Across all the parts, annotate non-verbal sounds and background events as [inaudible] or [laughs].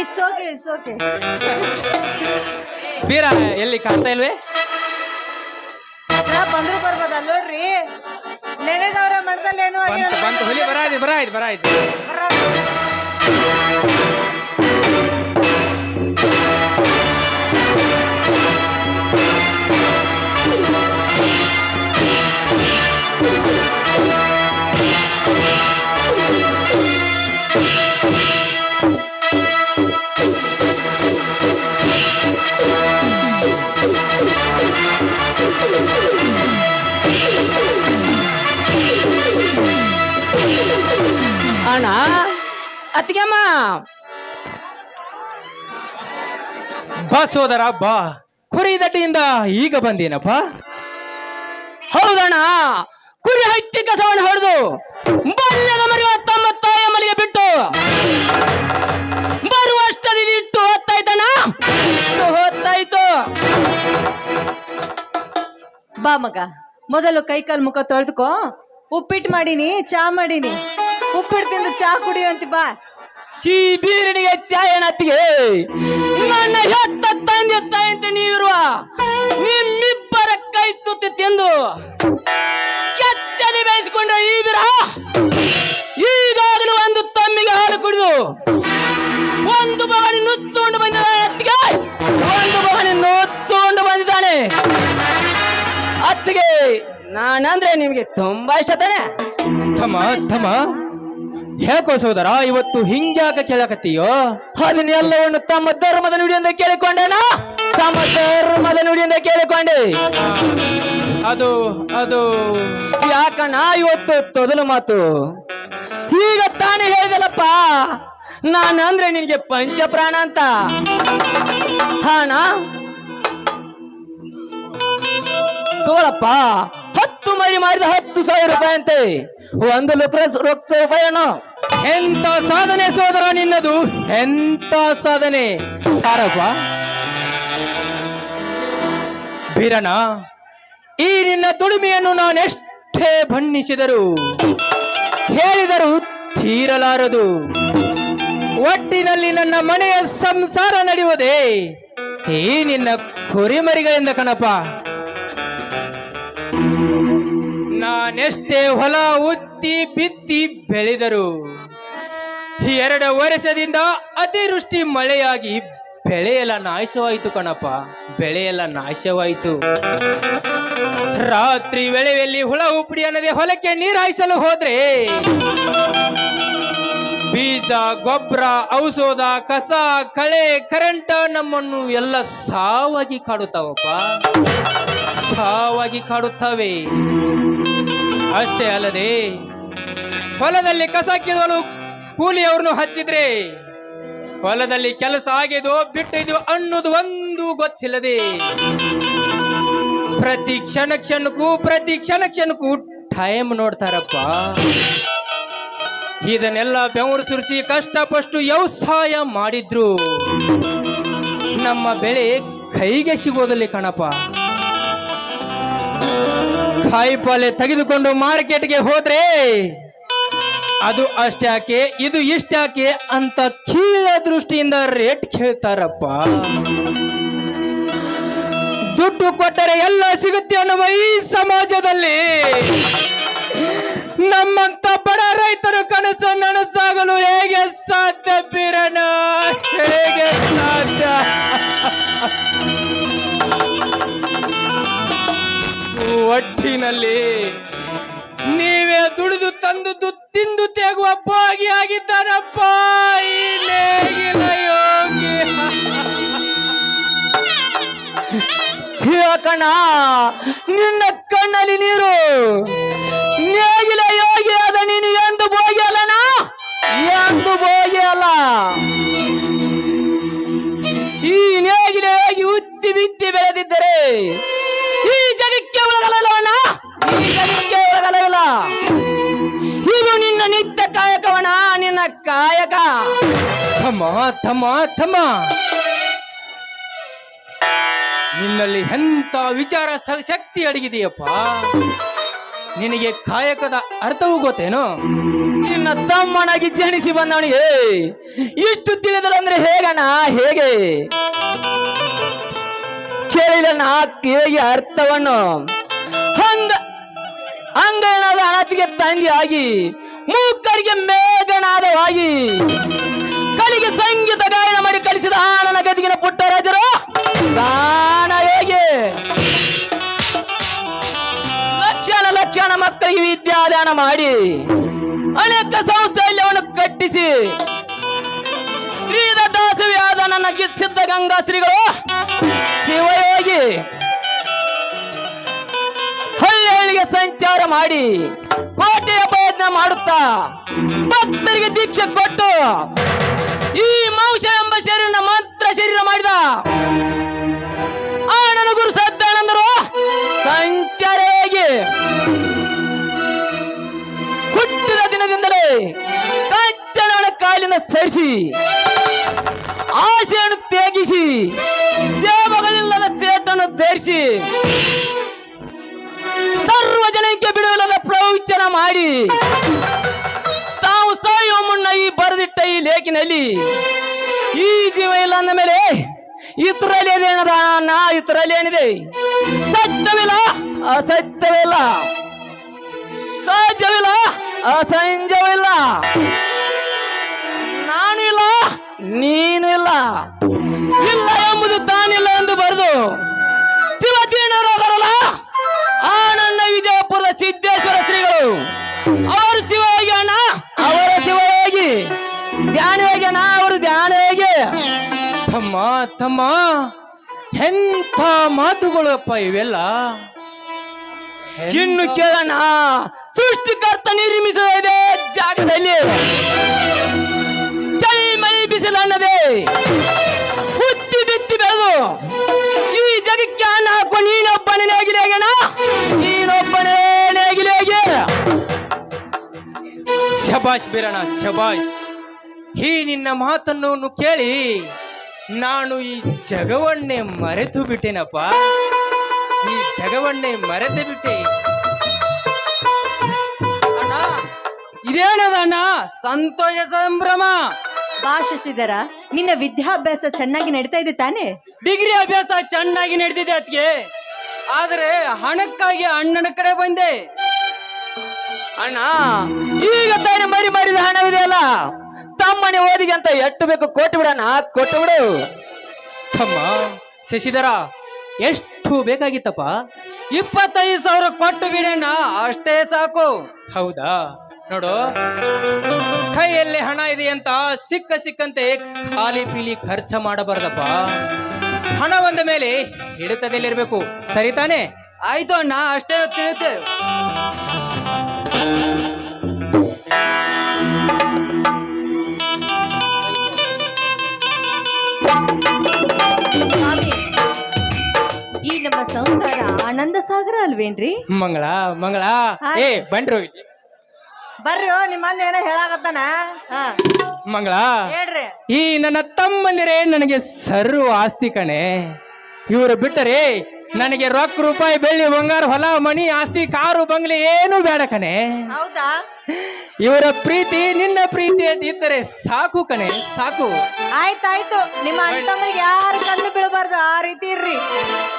It's okay it's okay Beera ಎಲ್ಲಿ ಕಾಣ್ತಾ ಇಲ್ವೇ? ಬಂದ್ರು ಬರ್ಬೋದ ನೋಡ್ರಿ. ನೆನೆದವ್ರ ಮಠದಲ್ಲಿ ಏನೋ ಬಂತು ಹುಲಿ ಬರಾಯ್ತು ಬರಾಯ್ತು. ಬರಾಯ್ತು. ಅತ್ತಿಗೆಮ್ಮ ಬಾ ಸೋದರ ಬಾ. ಕುರಿ ದಟ್ಟಿಯಿಂದ ಈಗ ಬಂದೇನಪ್ಪ? ಹೌದಣ್ಣ. ಕುರಿ ಹಟ್ಟಿ ಕಸವನ್ನು ಹೊಡೆದು ಬಾಲ್ಯದ ತಮ್ಮ ತಾಯ ಮನೆಗೆ ಬಿಟ್ಟು ಬರುವಷ್ಟರಲ್ಲಿ ಇಟ್ಟು ಹೊತ್ತಾಯ್ತಣ್ಣ ಹೊತ್ತಾಯ್ತು ಬಾ ಮಗ ಮೊದಲು ಕೈ ಕಾಲು ಮುಖ ತೊಳೆದುಕೋ. ಉಪ್ಪಿಟ್ಟು ಮಾಡೀನಿ ಚಾ ಮಾಡೀನಿ. ಉಪ್ಪಿಟ್ಟು ತಿಂದು ಚಾ ಕುಡಿಯುವಂತಿ ಬಾ. ಈ ಬೀರನಿಗೆ ಚಾಯಣತ್ತಿಗೆ ನನ್ನ ಹೆತ್ತ ತಂದೆ ತಾಯಂತೆ ನೀವಿರುವ ನಿಮ್ಮಿಬ್ಬರ ಕೈ ತುತ್ತಿ ತಿಂದು ಕೆಚ್ಚಲಿ ಬೇಯಿಸಿಕೊಂಡ್ರೆ ಈ ಬೀರ ಈಗಾಗಲೂ ಒಂದು ತಮ್ಮಿಗೆ ಹಾಲು ಕುಡಿದು ಒಂದು ಬವಣಿ ನುಚ್ಚುಕೊಂಡು ಬಂದಿದ್ದಾನೆ ಅತ್ತಿಗೆ, ಒಂದು ಬವಣಿ ನುಚ್ಚುಕೊಂಡು ಬಂದಿದ್ದಾನೆ. ಅತ್ತಿಗೆ, ನಾನಂದ್ರೆ ನಿಮಗೆ ತುಂಬಾ ಇಷ್ಟ ತಾನೆ. ಥಮ ಥಮ ಯಾಕೋ ಸೋದರ ಇವತ್ತು ಹಿಂಗ್ಯಾಕ ಕೇಳಕತ್ತೀಯೋ? ಅದನ್ನೆಲ್ಲವನ್ನು ತಮ್ಮ ಧರ್ಮದ ನುಡಿಯಿಂದ ಕೇಳಿಕೊಂಡೇನ? ತಮ್ಮ ಧರ್ಮದ ನುಡಿಯಿಂದ ಕೇಳಿಕೊಂಡೆ. ಅದು ಅದು ಯಾಕಣ್ಣ ಇವತ್ತು ತೊದಲು ಮಾತು? ಈಗ ತಾನೇ ಹೇಳಿದಲ್ಲಪ್ಪ, ನಾನು ಅಂದ್ರೆ ನಿನಗೆ ಪಂಚಪ್ರಾಣ ಅಂತ. ಹಾಣ ತೋಳಪ್ಪ, ಹತ್ತು ಮರಿ ಮಾಡಿದ ಹತ್ತು ಸಾವಿರ ರೂಪಾಯಿ ಅಂತೆ ಒಂದು ಲುಕ್ರಸ್ ರೊಕ್ಕ ಉಪಯಣ. ಎಂತ ಸಾಧನೆ ಸೋದರ ನಿನ್ನದು? ಎಂತ ಸಾಧನೆ? ಸಾರಪ್ಪ ಬಿರಣ ಈ ನಿನ್ನ ತುಡಿಮೆಯನ್ನು ನಾನೆಷ್ಟೇ ಬಣ್ಣಿಸಿದರು, ಹೇಳಿದರು ತೀರಲಾರದು. ಒಟ್ಟಿನಲ್ಲಿ ನನ್ನ ಮನೆಯ ಸಂಸಾರ ನಡೆಯುವುದೇ ಈ ನಿನ್ನ ಕುರಿಮರಿಗಳಿಂದ ಕಣಪ್ಪ. ನಾನೆಷ್ಟೇ ಹೊಲ ಉತ್ತಿ ಬಿತ್ತಿ ಬೆಳೆದರು ಎರಡು ವರ್ಷದಿಂದ ಅತಿವೃಷ್ಟಿ ಮಳೆಯಾಗಿ ಬೆಳೆಯೆಲ್ಲ ನಾಶವಾಯಿತು ಕಣಪ್ಪ, ಬೆಳೆಯೆಲ್ಲ ನಾಶವಾಯಿತು. ರಾತ್ರಿ ವೇಳೆಯಲ್ಲಿ ಹುಳ ಉಪ್ಪಡಿ ಅನ್ನದೆ ಹೊಲಕ್ಕೆ ನೀರು ಹಾಯಿಸಲು ಹೋದ್ರೆ ಬೀಜ, ಗೊಬ್ಬರ, ಔಷಧ, ಕಸ, ಕಳೆ, ಕರೆಂಟ್ ನಮ್ಮನ್ನು ಎಲ್ಲ ಸಾವಾಗಿ ಕಾಡುತ್ತಾವಪ್ಪ, ಸಾವಾಗಿ ಕಾಡುತ್ತವೆ. ಅಷ್ಟೇ ಅಲ್ಲದೆ ಹೊಲದಲ್ಲಿ ಕಸ ಕೀಳಲು ಕೂಲಿಯವ್ರನ್ನು ಹಚ್ಚಿದ್ರೆ ಹೊಲದಲ್ಲಿ ಕೆಲಸ ಆಗಿದೋ ಬಿಟ್ಟಿದೋ ಅನ್ನೋದು ಒಂದು ಗೊತ್ತಿಲ್ಲದೆ ಪ್ರತಿ ಕ್ಷಣ ಕ್ಷಣಕ್ಕೂ, ಪ್ರತಿ ಕ್ಷಣ ಕ್ಷಣಕ್ಕೂ ಟೈಮ್ ನೋಡ್ತಾರಪ್ಪ. ಇದನ್ನೆಲ್ಲ ಬೆವರು ಸುರಿಸಿ ಕಷ್ಟಪಷ್ಟು ವ್ಯವಸಾಯ ಮಾಡಿದ್ರು. ನಮ್ಮ ಬೆಳೆ ಕೈಗೆ ಸಿಗೋದಲ್ಲಿ ಕಣಪ್ಪ. ಕಾಯಿಪಾಲೆ ತೆಗೆದುಕೊಂಡು ಮಾರ್ಕೆಟ್ಗೆ ಹೋದ್ರೆ ಅದು ಅಷ್ಟಾಕೆ ಇದು ಇಷ್ಟಾಕೆ ಅಂತ ಕೀಳ ದೃಷ್ಟಿಯಿಂದ ರೇಟ್ ಕೇಳ್ತಾರಪ್ಪ. ದುಡ್ಡು ಕೊಟ್ಟರೆ ಎಲ್ಲ ಸಿಗುತ್ತೆ ಅನ್ನುವ ಈ ಸಮಾಜದಲ್ಲಿ. ನಮ್ಮಂತ ಬಡ ರೈತರು ಕನಸು ನನಸಾಗಲು ಹೇಗೆ ಸಾಧ್ಯ ಬೀರಣ ಹೇಗೆ ಸಾಧ್ಯ? ಒಟ್ಟಿನಲ್ಲಿ ನೀವೇ ದುಡಿದು ತಂದುದು ತಿಂದು ತೆಗುವ ಭಾಗಿಯಾಗಿದ್ದಾರಪ್ಪ ಈ ನೇಗಿಲ ಯೋಗಿ. [laughs] ಕಣ ನಿನ್ನ ಕಣ್ಣಲ್ಲಿ ನೀರು. ನೇಗಿಲ ಯೋಗಿ ಅದ ನೀನು ಎಂದು ಭೋಗಿ ಅಲ್ಲಣ ಎಂದು ಭೋಗಿ ಅಲ್ಲ. ಈ ನೇಗಿಲ ಯೋಗಿ ಉತ್ತಿ ಬಿತ್ತಿ ಬೆಳೆದಿದ್ದರೆ ನಿನ್ನ ಕಾಯಕ. ತಮ್ಮ ತಮ್ಮ ತಮ್ಮ ನಿನ್ನಲ್ಲಿ ಎಂತ ವಿಚಾರ ಶಕ್ತಿ ಅಡಗಿದೆಯಪ್ಪ? ನಿನಗೆ ಕಾಯಕದ ಅರ್ಥವೂ ಗೊತ್ತೇನು? ನಿನ್ನ ತಮ್ಮನಾಗಿ ಜನಿಸಿ ಏ ಇಷ್ಟು ತಿಳಿದರಂದ್ರೆ ಅಂದ್ರೆ ಹೇಗಣ್ಣ ಹೇಗೆ? ಕೇಳಿದ ನಾ ಕೇಳಿ ಅರ್ಥವನ್ನು ಹಂಗ ಅಂಗಣದ ಅಣತಿಗೆ ಆಗಿ ಮೂಕರಿಗೆ ಮೇಘನಾದವಾಗಿ ಕಲಿಗೆ ಸಂಗೀತ ಗಾಯನ ಮಾಡಿ ಕಲಿಸಿದ ಆನನ ಗದಿಗಿನ ಪುಟ್ಟರಾಜರು ಗಾನ ಹೇಗೆ? ಲಕ್ಷಣ ಲಕ್ಷಣ ಮಕ್ಕಳಿಗೆ ವಿದ್ಯಾದಾನ ಮಾಡಿ ಅನೇಕ ಸಂಸ್ಥೆಯವನ್ನು ಕಟ್ಟಿಸಿ ಶ್ರೀದ ದಾಸವಿಯಾದ ನನ್ನ ಸಿದ್ಧ ಗಂಗಾ ಶ್ರೀಗಳು ಶಿವಯೋಗಿ ಹಳ್ಳಿ ಹಳ್ಳಿಗೆ ಸಂಚಾರ ಮಾಡಿ ಕೋಟೆಯ ಪ್ರಯತ್ನ ಮಾಡುತ್ತಾ ಭಕ್ತರಿಗೆ ದೀಕ್ಷೆ ಕೊಟ್ಟು ಈ ಮಾಂಸ ಎಂಬ ಶರೀರ ಮಂತ್ರ ಶರೀರ ಮಾಡಿದ ಆನನ ಗುರು ಸದ್ದಾನಂದರು ಸಂಚಾರ ಹುಟ್ಟಿದ ದಿನದಿಂದಲೇ ಕಂಚನವನ ಕಾಲಿನ ಸರಿಸಿ ಆಸೆಯನ್ನು ತ್ಯಾಗಿಸಿ ಜೇಬಗಳಿಲ್ಲದ ಸೇಟನ್ನು ಧರಿಸಿ ಸರ್ವ ಜನಕ್ಕೆ ಬಿಡುವಿಲ್ಲದ ಪ್ರವಚನ ಮಾಡಿ. ತಾವು ಸಾಯುವ ಮುನ್ನ ಈ ಬರೆದಿಟ್ಟ ಈ ಲೇಖಿನಲ್ಲಿ ಈ ಜೀವ ಇಲ್ಲ ಅಂದ ಮೇಲೆ ಇತರಲ್ಲಿ ಏನದ? ನಾ ಇತರಲ್ಲಿ ಏನಿದೆ? ಸತ್ಯವಿಲ್ಲ, ಅಸತ್ಯವಿಲ್ಲ. ಸಹಜವಿಲ್ಲ, ಅಸಂಜವಿಲ್ಲ. ನಾನು ಇಲ್ಲ, ನೀನು ಇಲ್ಲ. ಇಲ್ಲ ಎಂಬುದು ತಾನಿಲ್ಲ ಎಂದು ಬರೆದು ನನ್ನ ವಿಜಯಪುರದ ಸಿದ್ದೇಶ್ವರ ಶ್ರೀಗಳು. ಅವರು ಶಿವಯೋಗಿ ಅಣ್ಣ ಅವರ ಶಿವಯೋಗಿ. ಹೇಗೆ ಅಣ್ಣ, ಅವರು ಧ್ಯಾನಯೋಗಿ ತಮ್ಮ ತಮ್ಮ, ಎಂಥ ಮಾತುಗಳಪ್ಪ ಇವೆಲ್ಲ. ಇನ್ನು ಕೇಳೋಣ. ಸೃಷ್ಟಿಕರ್ತ ನಿರ್ಮಿಸಿದೆ ಜಾಗದಲ್ಲಿ. ಚಳಿ ಮೈ ಬಿಸಿಲನ್ನದೆ ಹುಟ್ಟಿ ಬಿತ್ತಿ ಬೆಳೆದು. ಈ ಜಗಕ್ಕೆ ಅನ್ನ ಹಾಕುವ ನೀನೊಬ್ಬನೇ ನೇಗಿಲೇಗಣ ನೀನೊಬ್ಬನೇ ಶಬಾಷ್ ಬೀರಣ್ಣ ಶಬಾಷ್. ಈ ನಿನ್ನ ಮಾತನ್ನು ಕೇಳಿ ನಾನು ಈ ಜಗವನ್ನೇ ಮರೆತು ಬಿಟ್ಟೆನಪ್ಪ. ಈ ಜಗವನ್ನೇ ಮರೆತು ಬಿಟ್ಟೆ. ಅಣ್ಣ ಇದೇನದ ಸಂತೋಷ ಸಂಭ್ರಮ. ಬಾ ಶಶಿಧರ ನಿನ್ನ ವಿದ್ಯಾಭ್ಯಾಸ ಚೆನ್ನಾಗಿ ನಡೀತಾ ಇದೆ ತಾನೇ? ಡಿಗ್ರಿ ಅಭ್ಯಾಸ ಚೆನ್ನಾಗಿ ನಡೆದಿದೆ ಅದಕ್ಕೆ ಆದರೆ ಹಣಕ್ಕಾಗಿ ಅಣ್ಣನ ಕಡೆ ಬಂದೆ. ಅಣ್ಣ ಈಗ ತಾನೇ ಮರಿ ಮರಿದ ಹಣವಿದೆಯಲ್ಲ ತಮ್ಮನೆ ಓದಿಗೆ ಅಂತ ಎಟ್ಟು ಬೇಕು ಕೊಟ್ಟು ಬಿಡಣ್ಣ ಕೊಟ್ಟು ಬಿಡು. ತಮ್ಮ ಶಶಿಧರ ಎಷ್ಟು ಬೇಕಾಗಿತ್ತಪ್ಪ? ಇಪ್ಪತ್ತೈದು ಸಾವಿರ ಕೊಟ್ಟು ಬಿಡಣ್ಣ ಅಷ್ಟೇ ಸಾಕು. ಹೌದಾ? ನೋಡು ಕೈಯಲ್ಲಿ ಹಣ ಇದೆ ಅಂತ ಸಿಕ್ಕ ಸಿಕ್ಕಂತೆ ಖಾಲಿ ಪೀಲಿ ಖರ್ಚ ಮಾಡಬಾರ್ದಪ್ಪ. ಹಣ ಒಂದ ಮೇಲೆ ಹಿಡಿತದಲ್ಲಿರ್ಬೇಕು ಸರಿ ತಾನೇ? ಆಯ್ತು ಅಣ್ಣ ಅಷ್ಟೇ ತಿಳಿಯುತ್ತೆ ಸ್ವಾಮಿ ಈ ನಮ್ಮ ಸಂಸಾರ ಆನಂದ ಸಾಗರ ಅಲ್ವೇನ್ರಿ? ಮಂಗಳ ಮಂಗಳ. ಏ ಬಂಡ್ರು ಬರ್ರಿ ನಿಮ್ಮಲ್ಲಿ ಏನೋ ಹೇಳಾಕತ್ತಾನ? ಹಾ. ಮಂಗಳ. ಹೇಳ್ರಿ. ಈ ನನ್ನ ತಮ್ಮಂದಿರೇ ನನಗೆ ಸರ್ವ ಆಸ್ತಿ ಕಣೆ. ಇವರು ಬಿಟ್ಟರೆ ನನಗೆ ರೊಕ್ಕ ರೂಪಾಯಿ ಬೆಳ್ಳಿ ಬಂಗಾರ ಹೊಲ ಮಣಿ ಆಸ್ತಿ ಕಾರು ಬಂಗ್ಲೆ ಏನು ಬೇಡ ಕಣೆ. ಹೌದಾ? ಇವರ ಪ್ರೀತಿ ನಿನ್ನ ಪ್ರೀತಿ ಇದ್ದರೆ ಸಾಕು ಕಣೆ ಸಾಕು. ಆಯ್ತಾಯ್ತು. ನಿಮ್ಮ ಅಣ್ಣತಮ್ಮರಿಗೆ ಯಾರು ಕಣ್ಣು ಬೀಳಬಾರ್ದು ಆ ರೀತಿ ಇರ್ರಿ.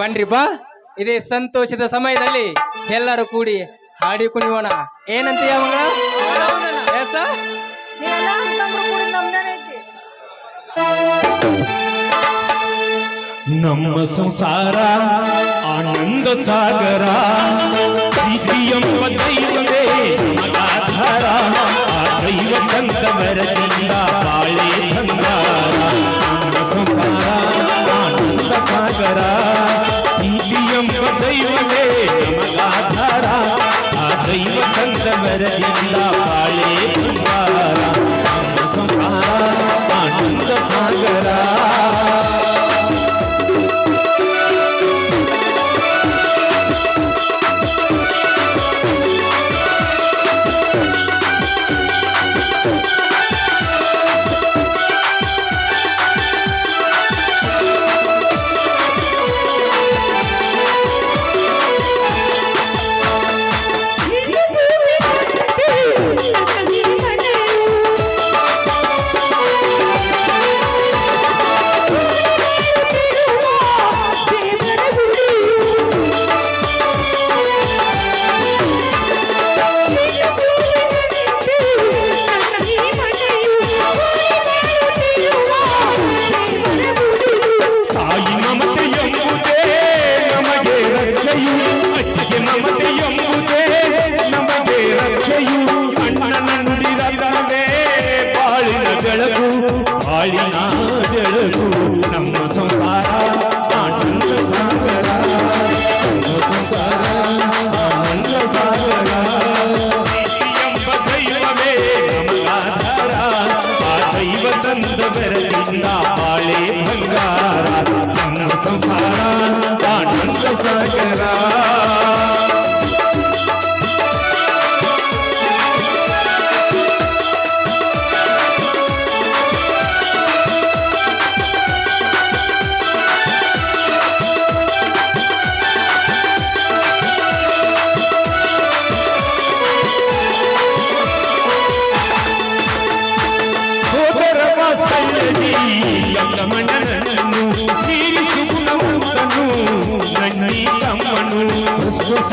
ಬನ್ರಿ ಬಾ. ಇದೇ ಸಂತೋಷದ ಸಮಯದಲ್ಲಿ ಎಲ್ಲರೂ ಕೂಡಿ ಹಾಡಿ ಕುಣಿಯೋಣ. ಏನಂತೀಯ ಮಂಗಳ ಎಸ್ ನೀವೆಲ್ಲ ಅಣ್ಣತಮ್ಮರು ಕೂಡ ನಮ್ದೇನೆ ಐತಿ ನಮ್ಮ ಸಂಸಾರ ಆನಂದ ಸಾಗರ ಪ್ರೀತಿಯೆಂಬ ದೈವವೇ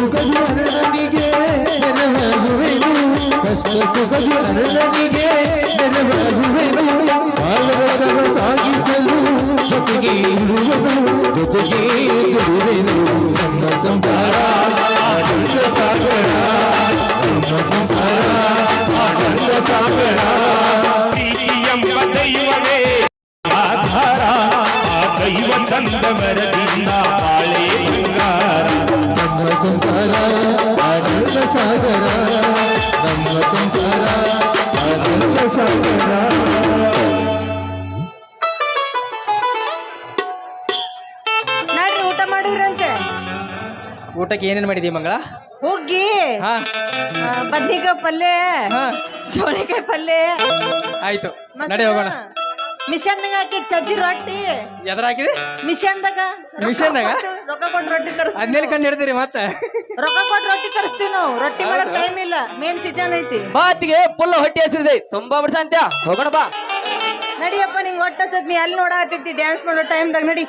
ಸುಖದಿ ಅರಳನಿಗೆ ನೆರವಾಗುವೆನು ಕಷ್ಟ ಸುಖದ ಅರಳನಿಗೆ ಸಂಸಾರ ಸಾಗರ ನಮ್ಮ ಸಂಸಾರ ಆನಂದ ಸಾಗರ ನಾಡ್ರಿ ಊಟ ಮಾಡಿದ್ರಂತೆ? ಊಟಕ್ಕೆ ಏನೇನ್ ಮಾಡಿದೀವಿ ಮಂಗಳ? ಹುಗ್ಗಿ ಹಾ. ಆ, ಬದ್ನಿಕಾಯಿ ಪಲ್ಯ ಹಾ. ಚೋಳಿಕಾಯಿ ಪಲ್ಯ. ಆಯ್ತು. ನಡೆ ಹೋಗೋಣ. ಮಿಷನ್ದಾಗ ಹಾಕಿ ಚಜ್ಜಿ ರೊಟ್ಟಿ. ಎದ್ರ ಹಾಕಿದೆ ಮಿಷನ್ ದಾಗ ಮಿಷನ್ ದಾಗ ರೊಕ್ಕ ಕೊಟ್ಟು ರೊಟ್ಟಿ ಕರ್ಸ್ತೀವಿ ಅದ್ಮೇಲೆ ಕಂಡು ಹಿಡ್ತೀರಿ ಮತ್ತೆ. ರೊಕ್ಕ ಕೊಟ್ಟು ರೊಟ್ಟಿ ಕರ್ಸ್ತೀವಿ ನಾವು. ರೊಟ್ಟಿ ಮಾಡಕ್ ಟೈಮ್ ಇಲ್ಲ. ಮೇನ್ ಸೀಸನ್ ಐತಿ. ಬಾತಿಗೆ ಫುಲ್ ಹೊಟ್ಟೆ ಹಸಿರಿದೆ. ತುಂಬಾ ಬಿಡ್ಸ ಅಂತ್ಯ. ಹೋಗೋಣ ಬಾ. ನಡಿಯಪ್ಪ ನಿಂಗೆ ಹೊಟ್ಟೆ ಸತ್ ನೀ ಅಲ್ಲಿ ನೋಡಾತೈತಿ ಡ್ಯಾನ್ಸ್ ಮಾಡೋ ಟೈಮ್ದಾಗ ನಡಿ.